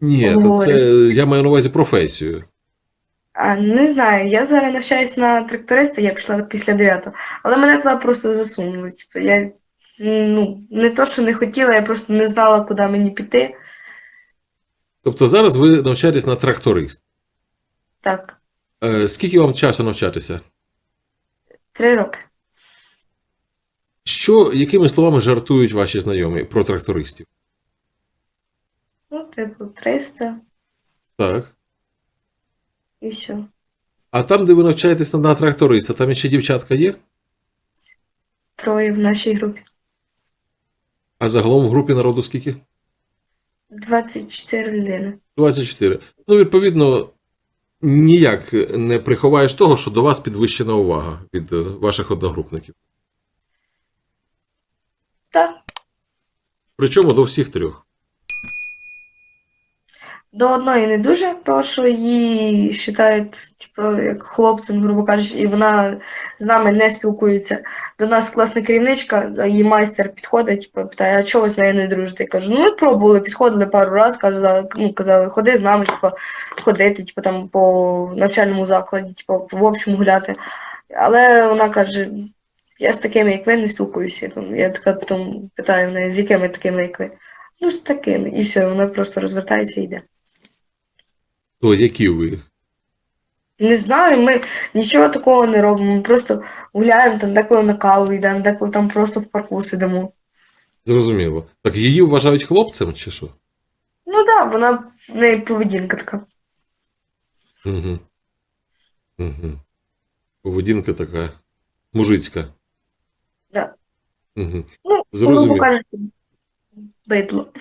Ні, це я маю на увазі професію. А, не знаю, я зараз навчаюсь на тракториста, я пішла після 9, але мене туди просто засунули. Типу, я ну, не то, що не хотіла, я просто не знала, куди мені піти. Тобто зараз ви навчаєтесь на тракторист. Так, Е, Скільки вам часу навчатися? три роки. Що, якими словами жартують ваші знайомі про трактористів? Ну, типу, 300 Так. і все. А там, де ви навчаєтесь на тракториста, там ще дівчатка є? Троє в нашій групі. А загалом в групі народу скільки? 24 людини. 24. Ну, відповідно, ніяк не приховаєш того, що до вас підвищена увага від е, ваших одногрупників. Так. Причому до всіх трьох. До одної не дуже, тому що її вважають, типу, як хлопцем, грубо кажучи, і вона з нами не спілкується. До нас класна керівничка, її майстер підходить, типу, питає, а чого ви з нею не дружите? Я кажу, ну ми пробували, підходили пару разів, казали, ну, казали, ходи з нами, типу, ходити, типу, там по навчальному закладі, типу, в общому гуляти. Але вона каже, я з такими, як ви, не спілкуюся. Я така потім питаю в неї, з якими такими, як ви? Ну, з такими. І все, вона просто розвертається і йде. То які ви? Не знаю, ми нічого такого не робимо. Ми просто гуляємо там, деколи на каву йдемо, деколи там просто в парку сидимо. Зрозуміло. Так її вважають хлопцем чи що? Ну так, да, вона в неї поведінка така. Угу. Угу. Поведінка така мужицька. Да. Угу. Ну, Зрозумів. грубо бидло.